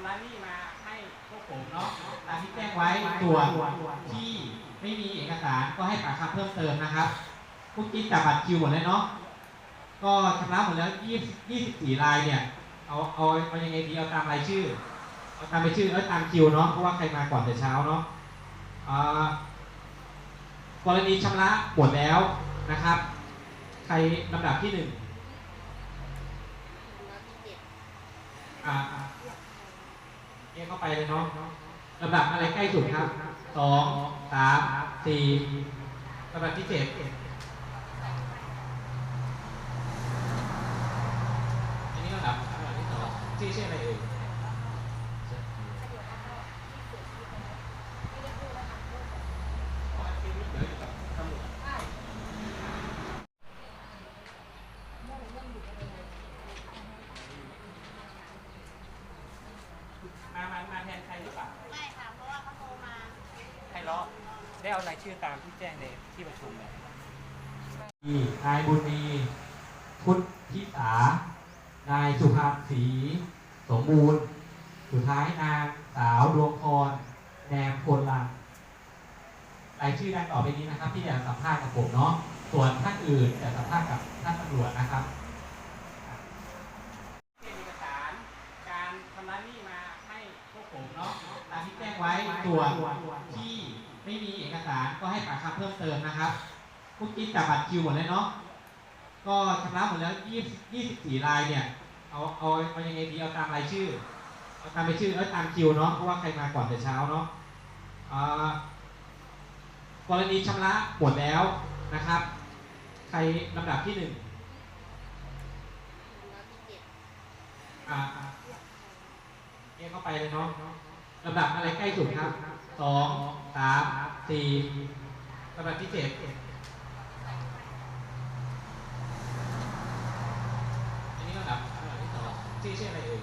ำระหนี้มาให้พวกผมเนาะเนาะตามที่แจ้งไว้ส่วนที่ไม่มีเอกสารก็ให้ปากคำเพิ่มเติมนะครับพวกกี้จับบัตรคิวหมดเลยเนาะก็ชำระหมดแล้ว20 24รายเนี่ย เอาเอาเอายังไงดีเอาตามรายชื่อเอาตามรายชื่อแล้วตามคิวเนาะเพราะว่าใครมาก่อนแต่เช้าเนาะอ่ากรณีชำระหมดแล้วนะครับ ใครลำดับที่หนึ่งอ่าอ่า เรียกเข้าไปเลยเนาะลำดับอะไรใกล้สุดครับสองสามสี่ลำดับที่เจ็ดอันนี้ลำดับลำดับที่สองชื่อชื่ออะไรเอ่ย มามามาแทนใครหรือเปล่าไม่ค่ะ เพราะว่าเขาโทรมาใครล้อได้เอารายชื่อตามที่แจ้งในที่ประชุมเลยมีนายบุญมีพุทธิสานายสุภาพศรีสมบูรณ์ สุดท้ายนางสาวดวงพรแนมพลลังรายชื่อดังต่อไปนี้นะครับ ที่จะสัมภาษณ์กับผมเนาะส่วนท่านอื่นจะสัมภาษณ์กับท่านตำรวจนะครับเอกสารการชำระหนี้มาให้พวก ผมเนาะเนาะตามที่แจ้งไว้ส่วนที่ไม่มีเอกสารก็ให้ปากคำเพิ่มเติมนะครับพวกกี้จับบัตรคิวหมดเลยเนาะก็ชำระหมดแล้ว20 24รายเนี่ยเอาเอาเอายังไงดีเอาตามรายชื่อเอาตามรายชื่อแล้วตามคิวเนาะเพราะว่าใครมาก่อนแต่เช้าเนาะอ่ากรณีชำระหมดแล้วนะครับ ใครลำดับที่หนึ่งอ่าอ่า เรียกเข้าไปเลยเนาะลำดับอะไรใกล้สุดครับสองสามสี่ลำดับที่เจ็ดอันนี้ลำดับลำดับที่สองที่ชื่ออะไรเอ่ย